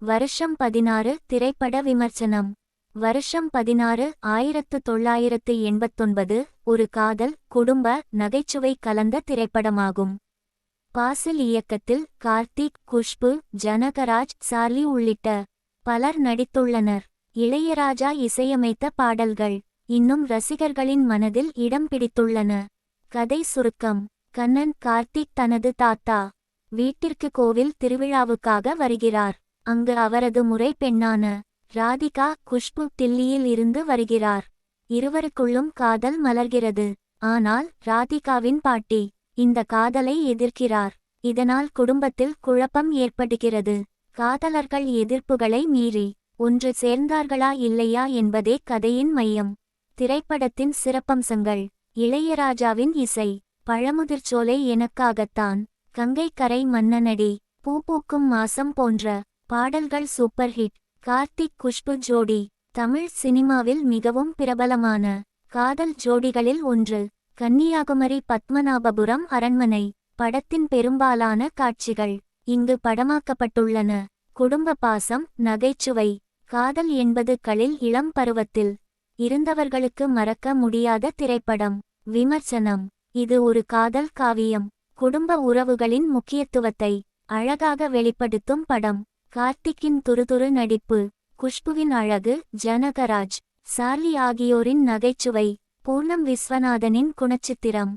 வருஷம் பதினாறு திரைப்பட விமர்சனம். வருஷம் பதினாறு ஆயிரத்து தொள்ளாயிரத்து எண்பத்தொன்பது ஒரு காதல் குடும்ப நகைச்சுவை கலந்த திரைப்படமாகும். பாசில் இயக்கத்தில் கார்த்திக் குஷ்பு ஜனகராஜ் சார்லி உள்ளிட்ட பலர் நடித்துள்ளனர். இளையராஜா இசையமைத்த பாடல்கள் இன்னும் ரசிகர்களின் மனதில் இடம் பிடித்துள்ளன. கதை சுருக்கம் கண்ணன் கார்த்திக் தனது தாத்தா வீட்டிற்கு கோவில் திருவிழாவுக்காக வருகிறார். அங்கு அவரது முறை பெண்ணான ராதிகா குஷ்பு தில்லியில் இருந்து வருகிறார். இருவருக்குள்ளும் காதல் மலர்கிறது. ஆனால் ராதிகாவின் பாட்டி இந்த காதலை எதிர்க்கிறார். இதனால் குடும்பத்தில் குழப்பம் ஏற்படுகிறது. காதலர்கள் எதிர்ப்புகளை மீறி ஒன்று சேர்ந்தார்களா இல்லையா என்பதே கதையின் மையம். திரைப்படத்தின் சிறப்பம்சங்கள். இளையராஜாவின் இசை பழமுதிர்ச்சோலை எனக்காகத்தான். கங்கைக்கரை மன்னனடி பூ பூக்கும் மாசம் போன்ற பாடல்கள் சூப்பர் ஹிட். கார்த்திக் குஷ்பு ஜோடி தமிழ் சினிமாவில் மிகவும் பிரபலமான. காதல் ஜோடிகளில் ஒன்று கன்னியாகுமரி பத்மநாபபுரம் அரண்மனை படத்தின் பெரும்பாலான காட்சிகள் இங்கு படமாக்கப்பட்டுள்ளன. குடும்ப பாசம் நகைச்சுவை காதல் என்பது களில் இளம் பருவத்தில் இருந்தவர்களுக்கு மறக்க முடியாத திரைப்படம். விமர்சனம் இது ஒரு காதல் காவியம். குடும்ப உறவுகளின் முக்கியத்துவத்தை அழகாக வெளிப்படுத்தும் படம். கார்த்திக்கின் துருதுரு நடிப்பு குஷ்புவின் அழகு ஜனகராஜ் சார்லி ஆகியோரின் நகைச்சுவை பூர்ணம் விஸ்வநாதனின் குணச்சித்திரம்.